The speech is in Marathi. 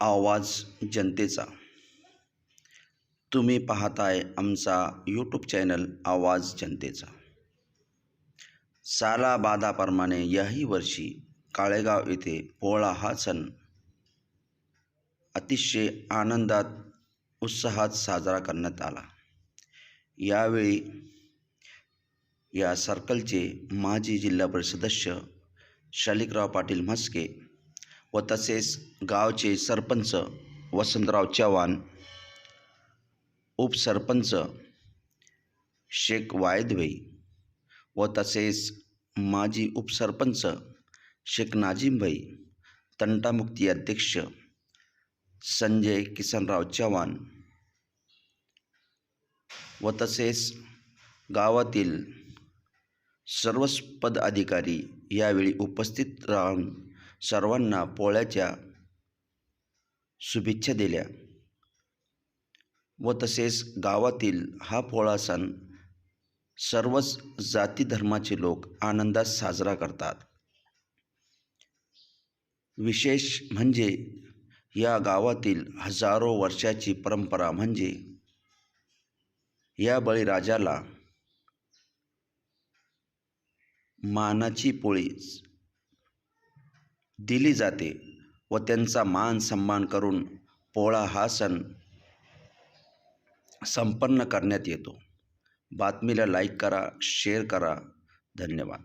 आवाज जनतेचा. तुम्ही पाहताय आमचा यूट्यूब चॅनल आवाज जनतेचा. सालाबादाप्रमाणे याही वर्षी काळेगाव येथे पोळा हा सण अतिशय आनंदात उत्साहात साजरा करण्यात आला. यावेळी या सर्कलचे माजी जिल्हा परिषद सदस्य शालिकराव पाटील म्हस्के व तसेच गावचे सरपंच वसंतराव चव्हाण उपसरपंच शेख वायदवे व तसेच माजी उपसरपंच शेख नाजीमभाई तंटामुक्ती अध्यक्ष संजय किसनराव चव्हाण व तसेच गावातील सर्वच पदाधिकारी यावेळी उपस्थित राहून सर्वांना पोळ्याच्या शुभेच्छा दिल्या. व तसेच गावातील हा पोळा सण सर्वच जाती धर्माचे लोक आनंदात साजरा करतात. विशेष म्हणजे या गावातील हजारो वर्षाची परंपरा म्हणजे या बळीराजाला मानाची पोळी दिली जाते व त्यांचा मान सन्मान करून पोळा हा सण संपन्न करण्यात येतो. बातमीला लाईक करा शेअर करा. धन्यवाद.